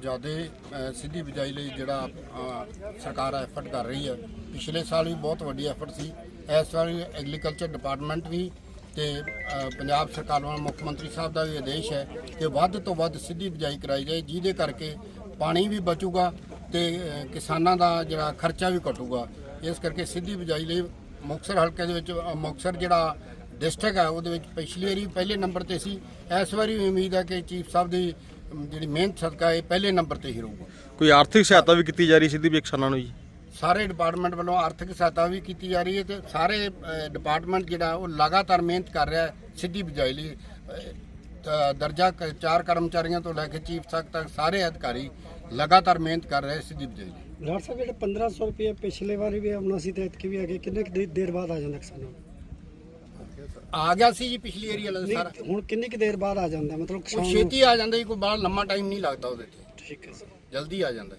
ਜਿਆਦੇ ਸਿੱਧੀ ਬਿਜਾਈ ਲਈ ਜਿਹੜਾ ਸਰਕਾਰ ਐਫਰਟ ਕਰ ਰਹੀ ਹੈ ਪਿਛਲੇ ਸਾਲ ਵੀ ਬਹੁਤ ਵੱਡੀ ਐਫਰਟ ਸੀ। ਇਸ ਵਾਰ ਐਗਰੀਕਲਚਰ ਡਿਪਾਰਟਮੈਂਟ ਵੀ ਤੇ ਪੰਜਾਬ ਸਰਕਾਰ ਵੱਲੋਂ ਮੁੱਖ ਮੰਤਰੀ ਸਾਹਿਬ ਦਾ ਵੀ ਆਦੇਸ਼ ਹੈ ਕਿ ਵੱਧ ਤੋਂ ਵੱਧ ਸਿੱਧੀ ਬਿਜਾਈ ਕਰਾਈ ਜਾਏ ਜਿਹਦੇ ਕਰਕੇ ਪਾਣੀ ਵੀ ਬਚੂਗਾ ਤੇ ਕਿਸਾਨਾਂ ਦਾ ਜਿਹੜਾ ਖਰਚਾ ਵੀ ਘਟੂਗਾ। ਇਸ ਕਰਕੇ ਸਿੱਧੀ ਬਿਜਾਈ ਲਈ ਮੁਕਤਸਰ ਹਲਕੇ ਦੇ ਵਿੱਚ ਅ, ਮੁਕਤਸਰ ਜਿਹੜਾ ਡਿਸਟ੍ਰਿਕਟ ਹੈ ਉਹਦੇ ਵਿੱਚ ਪਿਛਲੀ ਵਾਰੀ ਪਹਿਲੇ ਨੰਬਰ ਤੇ ਸੀ। ਇਸ ਵਾਰੀ ਵੀ ਉਮੀਦ ਹੈ ਕਿ ਚੀਫ ਸਾਹਿਬ ਦੀ ਜਿਹੜੀ ਮਿਹਨਤ ਸਦਕਾ ਇਹ ਪਹਿਲੇ ਨੰਬਰ ਤੇ ਹੀ ਰਹੂਗਾ। ਕੋਈ ਆਰਥਿਕ ਸਹਾਇਤਾ ਵੀ ਕੀਤੀ ਜਾ ਰਹੀ ਸਿੱਧੀ ਵੀ ਕਿਸਾਨਾਂ ਨੂੰ ਜੀ? ਸਾਰੇ ਡਿਪਾਰਟਮੈਂਟ ਵੱਲੋਂ ਆਰਥਿਕ ਸਹਾਇਤਾ ਵੀ ਕੀਤੀ ਜਾ ਰਹੀ ਹੈ ਤੇ ਸਾਰੇ ਡਿਪਾਰਟਮੈਂਟ ਜਿਹੜਾ ਉਹ ਲਗਾਤਾਰ ਮਿਹਨਤ ਕਰ ਰਿਹਾ ਹੈ ਸਿੱਧੀ ਬਿਜਾਈ ਲਈ ਦਰਜਾ ਚਾਰ ਕਰਮਚਾਰੀਆਂ ਤੋਂ ਲੈ ਕੇ ਚੀਫ ਤੱਕ ਤੱਕ ਸਾਰੇ ਅਧਿਕਾਰੀ ਲਗਾਤਾਰ ਮਿਹਨਤ ਕਰ ਰਹੇ ਸਿੱਧੀ ਬਿਜਾਈ ਲਈ। ਡਾਕਟਰ ਸਾਹਿਬ ਜਿਹੜੇ 1500 ਰੁਪਏ ਪਿਛਲੇ ਵਾਰੀ ਵੀ ਆਉਣਾ ਸੀ ਤੇ ਐਤਕੀ ਵੀ ਹੈਗੇ ਕਿੰਨੇ ਕੁ ਦੇ- ਦੇਰ ਬਾਅਦ ਆ ਜਾਂਦਾ ਕਿਸਾਨਾਂ ਨੂੰ? ਆ ਗਿਆ ਸੀ ਜੀ ਪਿਛਲੀ ਏਰੀਆ ਵਾਲਾ ਸਾਰਾ। ਨਹੀਂ, ਹੁਣ ਕਿੰਨੀ ਕੁ ਦੇਰ ਬਾਅਦ ਆ ਜਾਂਦਾ? ਮਤਲਬ ਉਹ ਕਿਸਾਨ ਨੂੰ? ਛੇਤੀ ਆ ਜਾਂਦਾ ਜੀ ਕੋਈ ਬੜਾ ਲੰਮਾ ਟਾਈਮ ਨਹੀਂ ਲੱਗਦਾ ਉਹਦੇ ਤੇ। ਠੀਕ ਹੈ ਸਰ। ਜਲਦੀ ਆ ਜਾਂਦਾ।